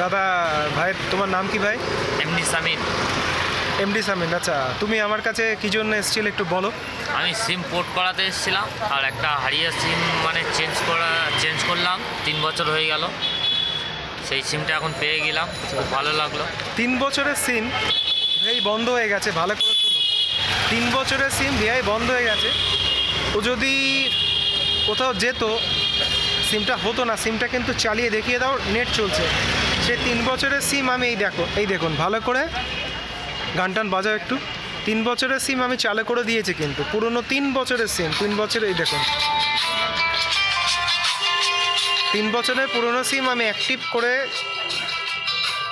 দাদা ভাই তোমার নাম কি ভাই? এমনি সামিন। এমডি সামিন আচ্ছা। তুমি আমার কাছে কি জন্য এসেছিলে একটু বলো। আমি সিম পোর্ট করাতে এসেছিলাম আর একটা হারিয়ে সিম মানে চেঞ্জ করা চেঞ্জ করলাম। তিন বছর হয়ে গেল। সেই সিমটা এখন পেয়ে গেলাম খুব ভালো লাগল। তিন বছরের সিম ভিআই বন্ধ হয়ে গেছে ভালো করে শুনুন। তিন বছরের সিম ভিআই বন্ধ হয়ে গেছে। ও যদি কোথাও যেত সিমটা হতো না, সিমটা কিন্তু চালিয়ে দেখিয়ে দাও নেট চলছে। সে তিন বছরের সিম আমি এই দেখো, এই দেখুন, ভালো করে গান টান বাজাও একটু। তিন বছরের সিম আমি চালু করে দিয়েছি কিন্তু, পুরনো তিন বছরের সিম, তিন বছরের এই দেখুন। তিন বছরের পুরনো সিম আমি অ্যাক্টিভ করে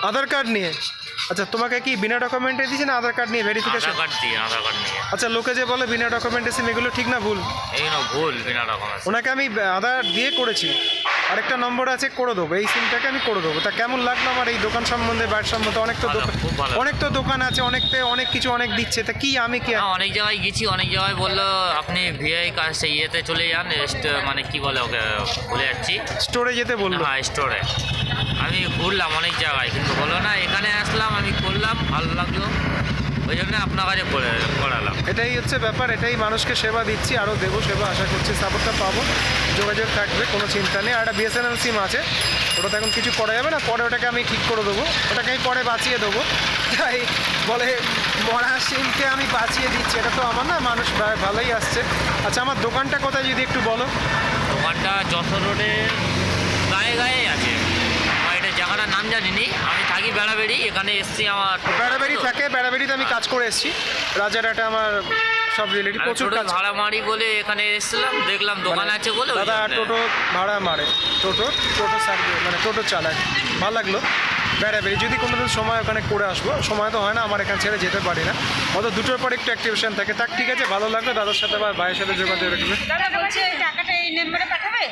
আধার কার্ড নিয়ে আচ্ছা তোমাকে কি বিনা ডকুমেন্টে দিয়েছে না আধার কার্ড নিয়ে ভেরিফিকেশন আধার কার্ড দিয়ে আধার কার্ড নিয়ে। আচ্ছা লোকে যে বলে বিনা ডকুমেন্টে সিম এগুলো ঠিক না ভুল? এই না ভুল বিনা ডকুমেন্টস ওনাকে আমি আধার দিয়ে করেছি। আরেকটা নম্বর আছে করে দেবো। এই সিমটাকে আমি করে দেবো। তা কেমন লাগল আমার এই দোকান সম্বন্ধে বাড়ির সম্বন্ধে? অনেক তো দোকান। অনেক তো দোকান আছে অনেকতে অনেক কিছু অনেক দিচ্ছে। তা কি আমি কি হ্যাঁ অনেক জায়গায় গেছি অনেক জায়গায় বলল আপনি ভিআই কাজ সেই ইয়েতে চলে যান মানে কি বলে ওকে ভুলে যাচ্ছি। স্টোরে যেতে বলল। হ্যাঁ স্টোরে আমি ঘুরলাম অনেক জায়গায় কিন্তু হলো না এখানে আসলাম আমি করলাম ভালো লাগল। ওই জন্য আপনার কাছে করে করালাম এটাই হচ্ছে ব্যাপার এটাই মানুষকে সেবা দিচ্ছি আরও দেবো সেবা আশা করছি সাপোর্টটা পাবো। যোগাযোগ থাকবে কোনো চিন্তা নেই। আর একটা বিএসএনএল সিম আছে ওটা তো এখন কিছু করা যাবে না পরে ওটাকে আমি ঠিক করে দেবো। ওটাকে আমি পরে বাঁচিয়ে দেবো। তাই বলে মরা সিমকে আমি বাঁচিয়ে দিচ্ছি। এটা তো আমার না মানুষ ভালোই আসছে। আচ্ছা আমার দোকানটা কোথায় যদি একটু বলো? দোকানটা যশোর রোডের গায়ে গায়ে আছে। এটা জায়গাটার নাম জানি নি আমি বেড়াবেড়ি এখানে এসছি আমার বেড়াবেড়ি থাকে বেড়াবেড়িতে আমি কাজ করে এসেছি। রাজারহাটে আমার সব রিলেটিভ প্রচুর কাজ। ভাড়া মারি বলে এখানে এসেছিলাম দেখলাম দোকান আছে বলে দাদা টোটো ভাড়া মারে। টোটো টোটো সার্ভিস মানে টোটো চালায়। ভালো লাগল। বেড়াবেড়ি যদি কোনো দিন সময় ওখানে করে আসব সময় তো হয় না আমার এখান ছেড়ে যেতে পারি না। অত দুটোর পর একটু অ্যাক্টিভেশন থাকে। তাক ঠিক আছে ভালো লাগল দাদার সাথে বা ভাইয়ের সাথে যোগাযোগ রাখবে দাদা বলছে ওই টাকাটা এই নাম্বারে পাঠাবে?